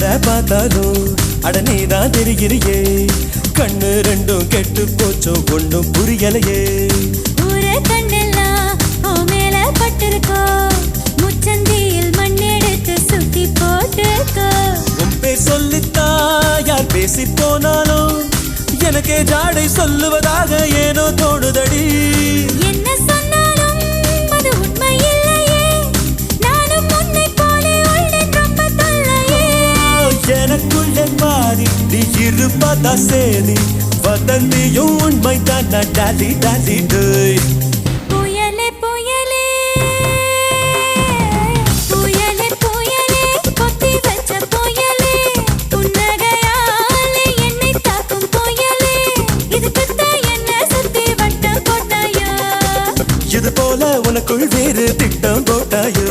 யார பார்த்தாலும் அட நீதான் தெரிகிறியே. கண்ணு ரெண்டும் கெட்டு போச்சோ ஒண்ணும் புரியலையே. சொல்லித்தான் யார் பேசி போனாலும் எனக்கே ஜாடை சொல்லுவதாக ஏனோ தோணுதடி. இருப்பதா சேரி வதந்தியும் உண்மைதான்? டாலி டாலி டேய். இது போல உனக்குள் வேறு திட்டம் போட்டாயோ?